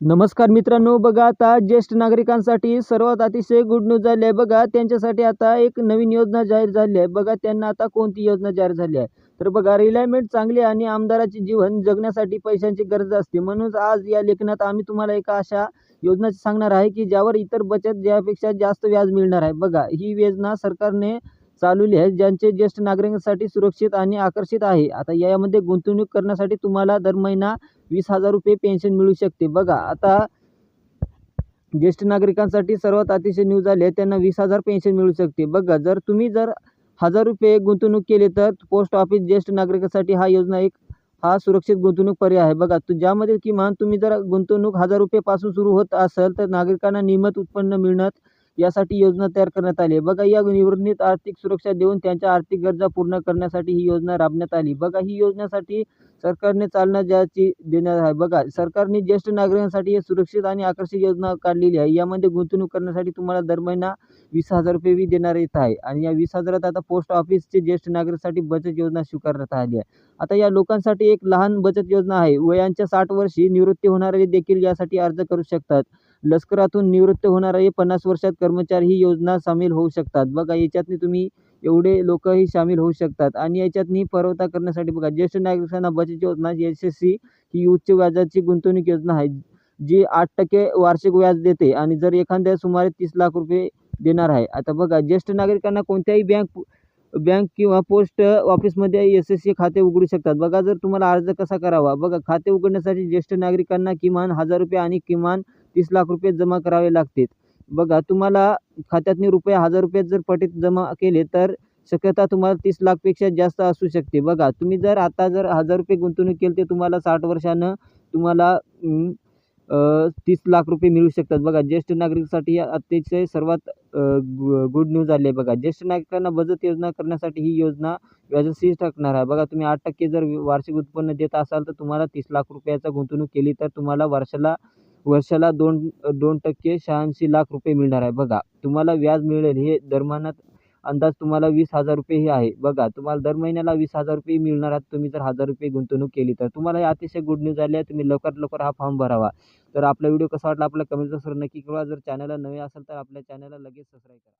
नमस्कार मित्रांनो बघा आता ज्येष्ठ नागरिकांसाठी सर्वात अतिशय गुड न्यूज झाली आहे. बघा त्यांच्यासाठी आता एक नवीन योजना जाहीर झाली आहे. बघा त्यांना आता कोणती योजना जाहीर झाली आहे? तर बघा रिलायमेंट चांगली आणि आमदाराचे जीवन जगण्यासाठी पैशांची गरज असते. म्हणूनच आज या लेखनात आम्ही तुम्हाला एका अशा योजना सांगणार आहे की ज्यावर इतर बचत ज्यापेक्षा जास्त व्याज मिळणार आहे. बघा ही योजना सरकारने चालवली आहेत ज्यांचे ज्येष्ठ नागरिकांसाठी सुरक्षित आणि आकर्षित आहे. आता यामध्ये गुंतवणूक करण्यासाठी तुम्हाला दर महिना वीस हजार रुपये पेन्शन मिळू शकते. बघा आता ज्येष्ठ नागरिकांसाठी सर्वात अतिशय न्यूज आली आहे त्यांना वीस हजार पेन्शन मिळू शकते. बघा जर तुम्ही जर हजार रुपये गुंतवणूक केले तर पोस्ट ऑफिस ज्येष्ठ नागरिकांसाठी हा योजना एक हा सुरक्षित गुंतवणूक पर्याय आहे. बघा तू ज्यामध्ये किमान तुम्ही जर गुंतवणूक हजार रुपयेपासून सुरू होत असेल तर नागरिकांना नियमित उत्पन्न मिळणं यासाठी योजना तयार करण्यात आली आहे. बघा या निवृत्तीत आर्थिक सुरक्षा देऊन त्यांच्या आर्थिक गरजा पूर्ण करण्यासाठी ही योजना राबण्यात आली. बघा ही योजनेसाठी सरकारने चालना ज्याची देण्यात आहे. बघा सरकारने ज्येष्ठ नागरिकांसाठी हे सुरक्षित आणि आकर्षक योजना काढलेली आहे. यामध्ये गुंतवणूक करण्यासाठी तुम्हाला दर महिना वीस हजार रुपये बी देणार येत आहे. आणि या वीस हजारात आता पोस्ट ऑफिसचे ज्येष्ठ नागरिकांसाठी बचत योजना स्वीकारण्यात आली आहे. आता या लोकांसाठी एक लहान बचत योजना आहे. वयांच्या साठ वर्षी निवृत्ती होणारे देखील यासाठी अर्ज करू शकतात. लष्करातून निवृत्त होणारे पन्नास वर्षात कर्मचारी ही योजना सामील होऊ शकतात. बघा याच्यातनी तुम्ही एवढे लोकही सामील होऊ शकतात. आणि याच्यातनी परवता करण्यासाठी बघा ज्येष्ठ नागरिकांना बचत योजना एस एस सी ही उच्च व्याजाची गुंतवणूक योजना आहे जी आठ टक्के वार्षिक व्याज देते आणि जर एखाद्या सुमारे तीस लाख रुपये देणार आहे. आता बघा ज्येष्ठ नागरिकांना कोणत्याही बँक बँक किंवा पोस्ट ऑफिसमध्ये एस एस सी खाते उघडू शकतात. बघा जर तुम्हाला अर्ज कसा करावा? बघा खाते उघडण्यासाठी ज्येष्ठ नागरिकांना किमान हजार रुपये आणि किमान तीस लाख रुपये जमा करावे लागतील. बघा तुम्हाला खात्यातनी रुपये हजार रुपये जर पटीत जमा केले तर शक्यता तुम्हाला तीस लाखपेक्षा जास्त असू शकते. बघा तुम्ही जर आता जर हजार रुपये गुंतवणूक केली तर तुम्हाला साठ वर्षानं तुम्हाला तीस लाख रुपये मिळू शकतात. बघा ज्येष्ठ नागरिकसाठी अतिशय सर्वात गुड न्यूज आली आहे. बघा ज्येष्ठ नागरिकांना बचत योजना करण्यासाठी ही योजना व्याजाशी टाकणार आहे. बघा तुम्ही आठ टक्के जर वार्षिक उत्पन्न देत असाल तर तुम्हाला तीस लाख रुपयाचा गुंतवणूक केली तर तुम्हाला वर्षाला वर्षाला दोन दोन टक्के शहाऐंशी लाख रुपये मिळणार आहे. बघा तुम्हाला व्याज मिळेल हे दरम्यानात अंदाज तुम्हाला वीस हजार रुपये हे आहे. बघा तुम्हाला दर महिन्याला वीस हजार रुपये मिळणार आहेत तुम्ही जर हजार रुपये गुंतवणूक केली तर. तुम्हाला हे अतिशय गुड न्यूज आली आहे तुम्ही लवकरात लवकर हा फॉर्म भरावा. तर आपला व्हिडिओ कसा वाटला आपल्या कमेंट बॉक्सवर नक्की किंवा जर चॅनलला नवे असेल तर आपल्या चॅनलला लगेच सबस्क्राईब करा.